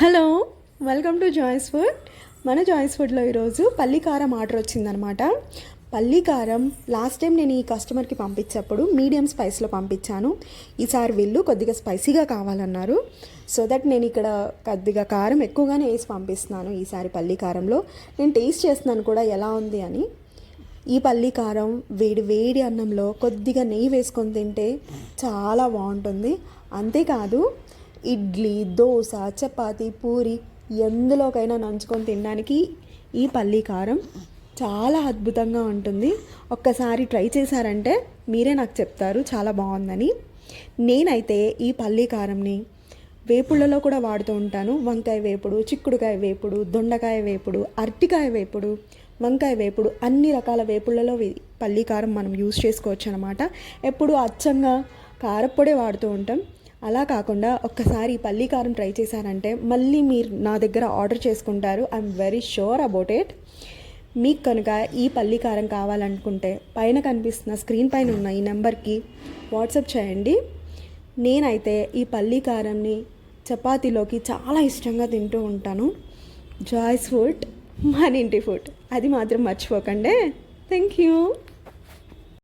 Hello welcome to Joyce food మన Joyce ఫుడ్లో ఈరోజు పల్లికారం ఆర్డర్ వచ్చిందనమాట పల్లికారం లాస్ట్ టైం నేను ఈ కస్టమర్కి పంపించేప్పుడు మీడియం స్పైస్లో పంపించాను. ఈసారి వీళ్ళు కొద్దిగా స్పైసీగా కావాలన్నారు. సో దట్ నేను ఇక్కడ కొద్దిగా కారం ఎక్కువగానే వేసి పంపిస్తున్నాను ఈసారి పల్లికారంలో నేను టేస్ట్ చేస్తున్నాను కూడా ఎలా ఉంది అని. ఈ పల్లి కారం వేడి వేడి అన్నంలో కొద్దిగా నెయ్యి వేసుకొని తింటే చాలా బాగుంటుంది. అంతేకాదు ఇడ్లీ దోశ చపాతి పూరి ఎందులోకైనా నంచుకొని తినడానికి ఈ పల్లీ కారం చాలా అద్భుతంగా ఉంటుంది. ఒక్కసారి ట్రై చేశారంటే మీరే నాకు చెప్తారు చాలా బాగుందని. నేనైతే ఈ పల్లీ కారంని వేపుళ్ళలో కూడా వాడుతూ ఉంటాను. వంకాయ వేపుడు చిక్కుడుకాయ వేపుడు దొండకాయ వేపుడు అరటికాయ వేపుడు వంకాయ వేపుడు అన్ని రకాల వేపుళ్ళలో పల్లీ పల్లి కారం మనం యూజ్ చేసుకోవచ్చు అనమాట ఎప్పుడు అచ్చంగా కారపొడే వాడుతూ ఉంటాం. అలా కాకుండా ఒక్కసారి ఈ కారం ట్రై చేశారంటే మళ్ళీ మీరు నా దగ్గర ఆర్డర్ చేసుకుంటారు. I'm very sure about it మీకు కనుక ఈ పల్లీ కారం కావాలనుకుంటే పైన కనిపిస్తున్న స్క్రీన్ పైన ఉన్న ఈ నెంబర్కి వాట్సాప్ చేయండి. నేనైతే ఈ పల్లీ కారంని చపాతీలోకి చాలా ఇష్టంగా తింటూ ఉంటాను. జాయ్స్ ఫుడ్ మన ఇంటి ఫుడ్ అది మాత్రం మర్చిపోకండి. Thank you